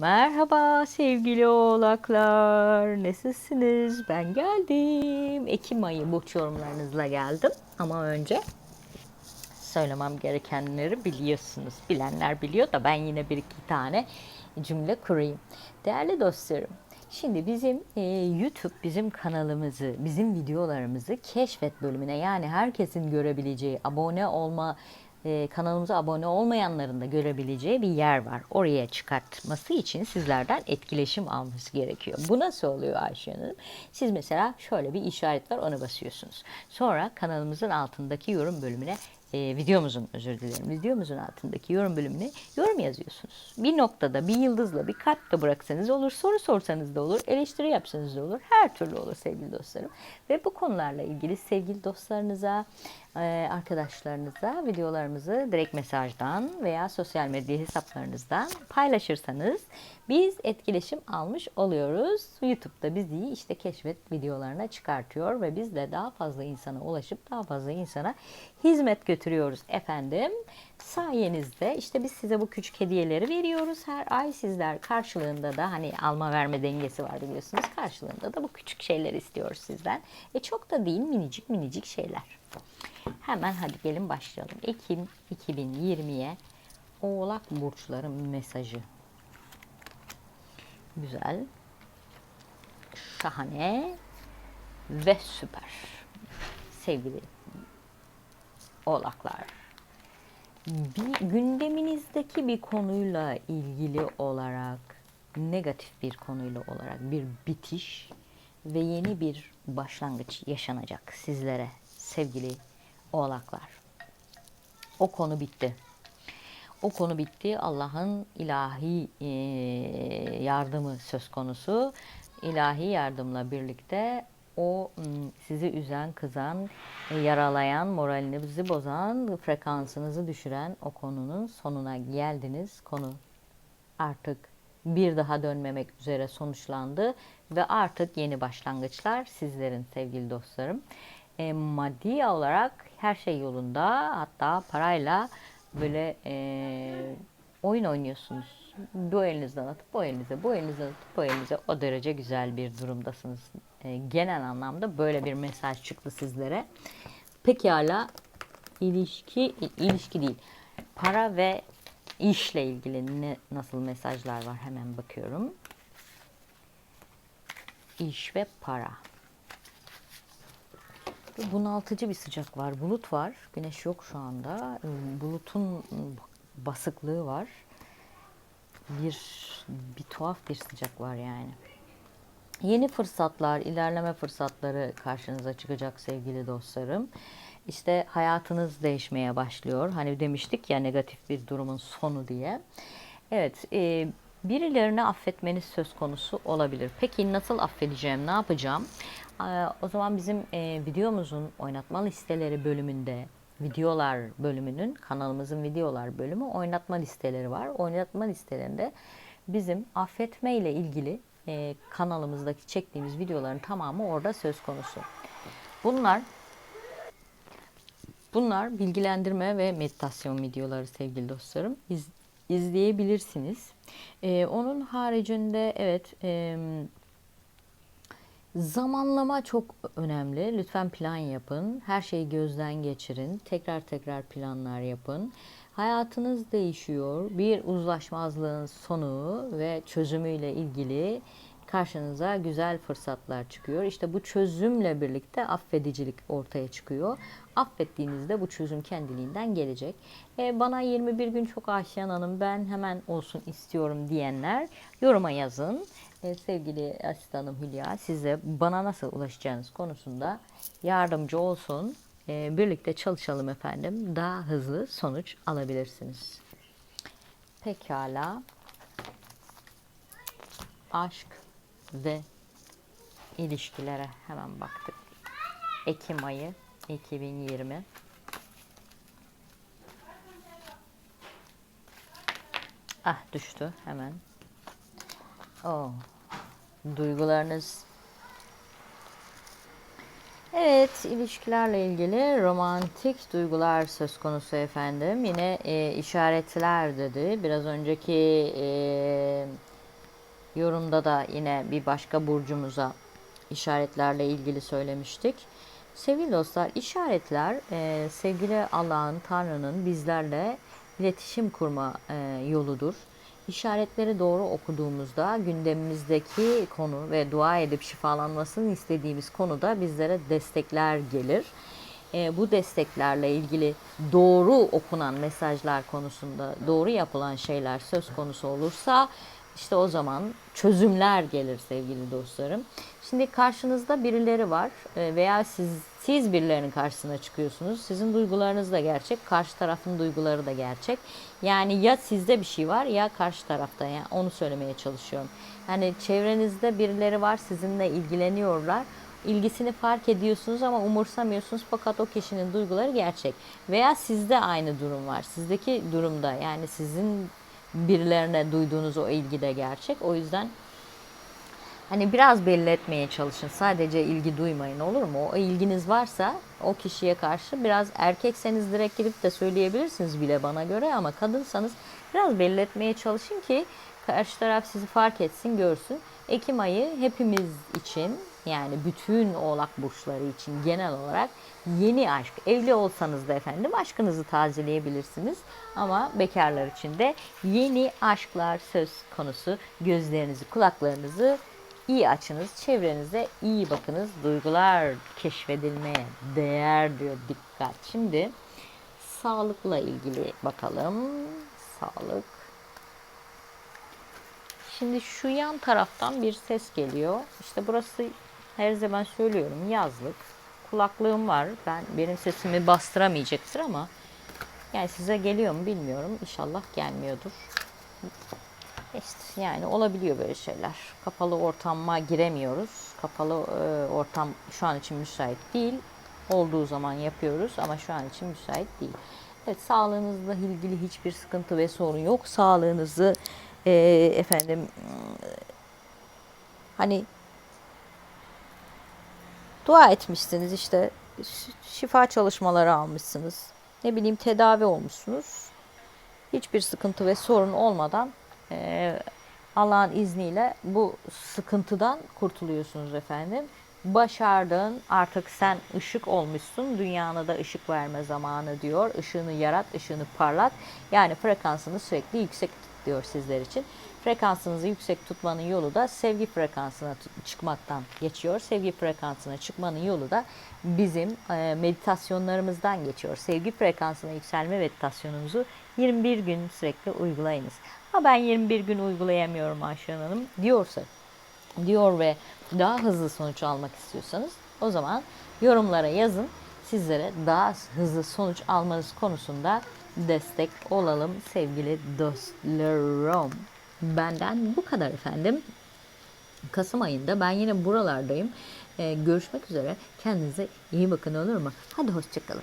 Merhaba sevgili oğlaklar. Nasılsınız? Ben geldim. Ekim ayı burç yorumlarınızla geldim. Ama önce söylemem gerekenleri biliyorsunuz. Bilenler biliyor da ben yine bir iki tane cümle kurayım. Değerli dostlarım, şimdi bizim e, YouTube bizim kanalımızı, bizim videolarımızı keşfet bölümüne yani herkesin görebileceği abone olma e, kanalımıza abone olmayanların da görebileceği bir yer var. Oraya çıkartması için sizlerden etkileşim alması gerekiyor. Bu nasıl oluyor Ayşe Hanım? Siz mesela şöyle bir işaret var ona basıyorsunuz. Sonra kanalımızın altındaki yorum bölümüne e, videomuzun özür dilerim videomuzun altındaki yorum bölümüne yorum yazıyorsunuz. Bir noktada bir yıldızla bir kalp de bıraksanız olur soru sorsanız da olur eleştiri yapsanız da olur her türlü olur sevgili dostlarım. Ve bu konularla ilgili sevgili dostlarınıza arkadaşlarınıza videolarımızı direkt mesajdan veya sosyal medya hesaplarınızdan paylaşırsanız biz etkileşim almış oluyoruz. YouTube'da bizi işte keşfet videolarına çıkartıyor ve biz de daha fazla insana ulaşıp daha fazla insana hizmet götürüyoruz efendim. Sayenizde işte biz size bu küçük hediyeleri veriyoruz her ay sizler karşılığında da hani alma verme dengesi var biliyorsunuz karşılığında da bu küçük şeyler istiyoruz sizden. E çok da değil minicik minicik şeyler. Hemen hadi gelin başlayalım. Ekim 2020'ye Oğlak burçları mesajı. Güzel. Şahane ve süper. Sevgili Oğlaklar. Bir gündeminizdeki bir konuyla ilgili olarak negatif bir konuyla olarak bir bitiş ve yeni bir başlangıç yaşanacak sizlere sevgili oğlaklar. O konu bitti. O konu bitti. Allah'ın ilahi yardımı söz konusu. İlahi yardımla birlikte o sizi üzen, kızan, e, yaralayan, moralinizi bozan, frekansınızı düşüren o konunun sonuna geldiniz. Konu artık bir daha dönmemek üzere sonuçlandı ve artık yeni başlangıçlar sizlerin sevgili dostlarım. E, maddi olarak her şey yolunda hatta parayla böyle e, oyun oynuyorsunuz. Bu elinizden atıp bu elinize, bu elinizden atıp bu elinize o derece güzel bir durumdasınız. E, genel anlamda böyle bir mesaj çıktı sizlere. Pekala ilişki, ilişki değil. Para ve işle ilgili ne, nasıl mesajlar var hemen bakıyorum. İş ve para. Bunaltıcı bir sıcak var. Bulut var. Güneş yok şu anda. Bulutun basıklığı var. Bir bir tuhaf bir sıcak var yani. Yeni fırsatlar, ilerleme fırsatları karşınıza çıkacak sevgili dostlarım. İşte hayatınız değişmeye başlıyor. Hani demiştik ya negatif bir durumun sonu diye. Evet, e, birilerini affetmeniz söz konusu olabilir. Peki nasıl affedeceğim, ne yapacağım? Ee, o zaman bizim e, videomuzun oynatma listeleri bölümünde videolar bölümünün kanalımızın videolar bölümü oynatma listeleri var. Oynatma listelerinde bizim affetme ile ilgili e, kanalımızdaki çektiğimiz videoların tamamı orada söz konusu. Bunlar bunlar bilgilendirme ve meditasyon videoları sevgili dostlarım. İz, izleyebilirsiniz. E, onun haricinde evet e, Zamanlama çok önemli. Lütfen plan yapın. Her şeyi gözden geçirin. Tekrar tekrar planlar yapın. Hayatınız değişiyor. Bir uzlaşmazlığın sonu ve çözümüyle ilgili karşınıza güzel fırsatlar çıkıyor. İşte bu çözümle birlikte affedicilik ortaya çıkıyor. Affettiğinizde bu çözüm kendiliğinden gelecek. E, bana 21 gün çok Ayşen Hanım ben hemen olsun istiyorum diyenler yoruma yazın. E, sevgili asistanım Hülya size bana nasıl ulaşacağınız konusunda yardımcı olsun. E, birlikte çalışalım efendim. Daha hızlı sonuç alabilirsiniz. Pekala. Aşk ve ilişkilere hemen baktık. Ekim ayı 2020. Ah düştü hemen. Oh. Duygularınız. Evet, ilişkilerle ilgili romantik duygular söz konusu efendim. Yine e, işaretler dedi. Biraz önceki e, videomda da yine bir başka burcumuza işaretlerle ilgili söylemiştik. Sevgili dostlar, işaretler e, sevgili Allah'ın, Tanrı'nın bizlerle iletişim kurma e, yoludur. İşaretleri doğru okuduğumuzda gündemimizdeki konu ve dua edip şifalanmasını istediğimiz konuda bizlere destekler gelir. E, bu desteklerle ilgili doğru okunan mesajlar konusunda doğru yapılan şeyler söz konusu olursa işte o zaman çözümler gelir sevgili dostlarım. Şimdi karşınızda birileri var e, veya siz siz birilerinin karşısına çıkıyorsunuz. Sizin duygularınız da gerçek, karşı tarafın duyguları da gerçek. Yani ya sizde bir şey var ya karşı tarafta. Yani onu söylemeye çalışıyorum. Yani çevrenizde birileri var, sizinle ilgileniyorlar. İlgisini fark ediyorsunuz ama umursamıyorsunuz fakat o kişinin duyguları gerçek. Veya sizde aynı durum var. Sizdeki durumda yani sizin birilerine duyduğunuz o ilgi de gerçek. O yüzden hani biraz belli etmeye çalışın. Sadece ilgi duymayın olur mu? O ilginiz varsa o kişiye karşı biraz erkekseniz direkt gidip de söyleyebilirsiniz bile bana göre ama kadınsanız biraz belli etmeye çalışın ki karşı taraf sizi fark etsin, görsün. Ekim ayı hepimiz için yani bütün oğlak burçları için genel olarak yeni aşk. Evli olsanız da efendim aşkınızı tazeleyebilirsiniz. Ama bekarlar için de yeni aşklar söz konusu. Gözlerinizi, kulaklarınızı iyi açınız. Çevrenize iyi bakınız. Duygular keşfedilmeye değer diyor dikkat. Şimdi sağlıkla ilgili bakalım. Sağlık. Şimdi şu yan taraftan bir ses geliyor. İşte burası her zaman söylüyorum yazlık. Kulaklığım var. Ben benim sesimi bastıramayacaktır ama yani size geliyor mu bilmiyorum. İnşallah gelmiyordur. İşte yani olabiliyor böyle şeyler. Kapalı ortama giremiyoruz. Kapalı e, ortam şu an için müsait değil. Olduğu zaman yapıyoruz ama şu an için müsait değil. Evet sağlığınızla ilgili hiçbir sıkıntı ve sorun yok. Sağlığınızı e, efendim hani dua etmişsiniz işte şifa çalışmaları almışsınız. Ne bileyim tedavi olmuşsunuz. Hiçbir sıkıntı ve sorun olmadan e, Allah'ın izniyle bu sıkıntıdan kurtuluyorsunuz efendim. Başardın artık sen ışık olmuşsun dünyana da ışık verme zamanı diyor. Işığını yarat, ışığını parlat. Yani frekansını sürekli yüksek tut diyor sizler için. Frekansınızı yüksek tutmanın yolu da sevgi frekansına çıkmaktan geçiyor. Sevgi frekansına çıkmanın yolu da bizim e, meditasyonlarımızdan geçiyor. Sevgi frekansına yükselme meditasyonumuzu 21 gün sürekli uygulayınız. Ha ben 21 gün uygulayamıyorum Ayşe Hanım diyorsa diyor ve daha hızlı sonuç almak istiyorsanız o zaman yorumlara yazın. Sizlere daha hızlı sonuç almanız konusunda destek olalım sevgili dostlarım. Benden bu kadar efendim. Kasım ayında ben yine buralardayım. Ee, görüşmek üzere. Kendinize iyi bakın olur mu? Hadi hoşçakalın.